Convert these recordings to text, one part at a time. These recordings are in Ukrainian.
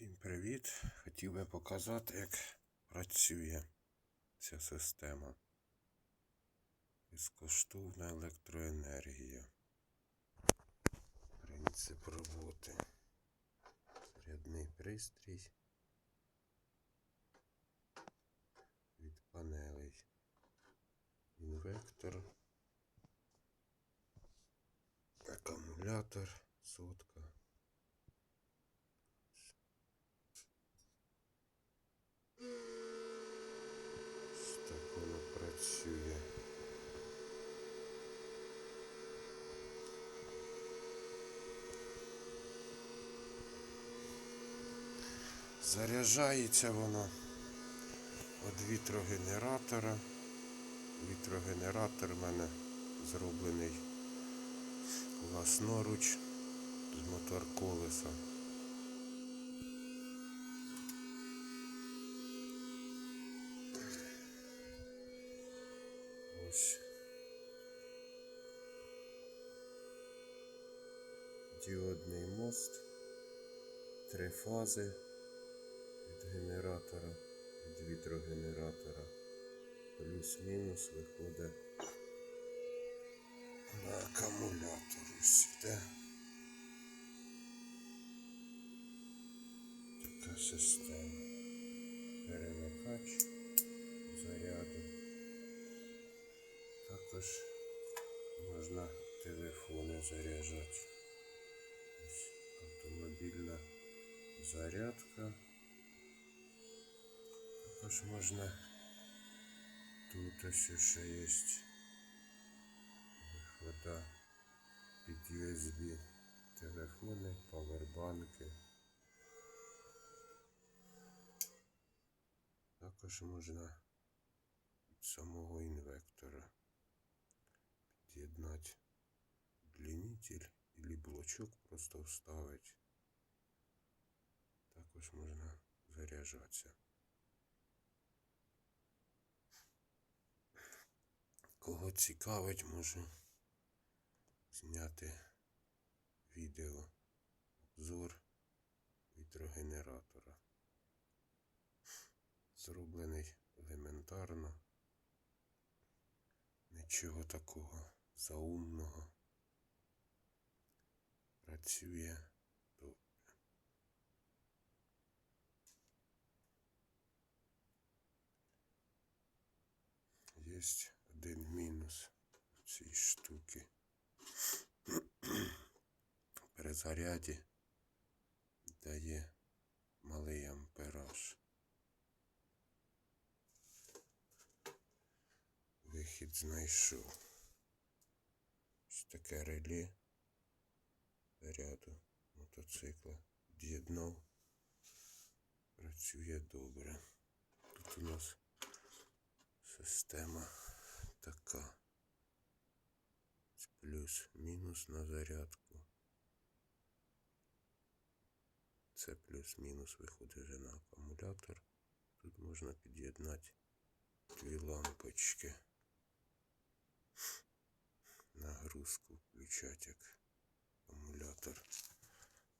Всім привіт! Хотів би показати, як працює ця система. Безкоштовна електроенергія. Принцип роботи. Зарядний пристрій від панелей. Інвектор. Акумулятор, сотка. Ось Так воно працює. Заряджається воно від вітрогенератора. Вітрогенератор в мене зроблений власноруч з мотор колеса. Ось. Діодний мост. Три фази генератора, від вітрогенератора. Плюс-мінус виходить на акумулятор. Ось іде. Така система. Перемикач заряду. Також можна телефони заряджати. Ось автомобільна зарядка. Також можна тут ось ще є вихода під USB телефони, павербанки. Також можна від самого інвектора під'єднати удлінитель або блочок просто вставити. Також можна заряджатися. Кого цікавить, можу зняти відео обзор вітрогенератора. Зроблений елементарно. Нічого такого заумного. Працює добре. Є один мінус цієї штуки. При заряді дає малий ампераж. Вихід знайшов. Ось таке реле заряду мотоцикла. Д'єднав. Працює добре. Тут у нас система така. Плюс-мінус на зарядку. Це плюс-мінус виходить вже на акумулятор. Тут можна під'єднати дві лампочки. Нагрузку включати як акумулятор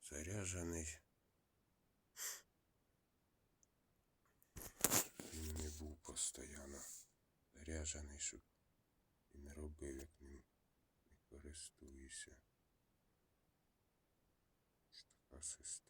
заряджений. Він не був постійно заряджений, щоб і не робив, як ним не користуюся. Така система.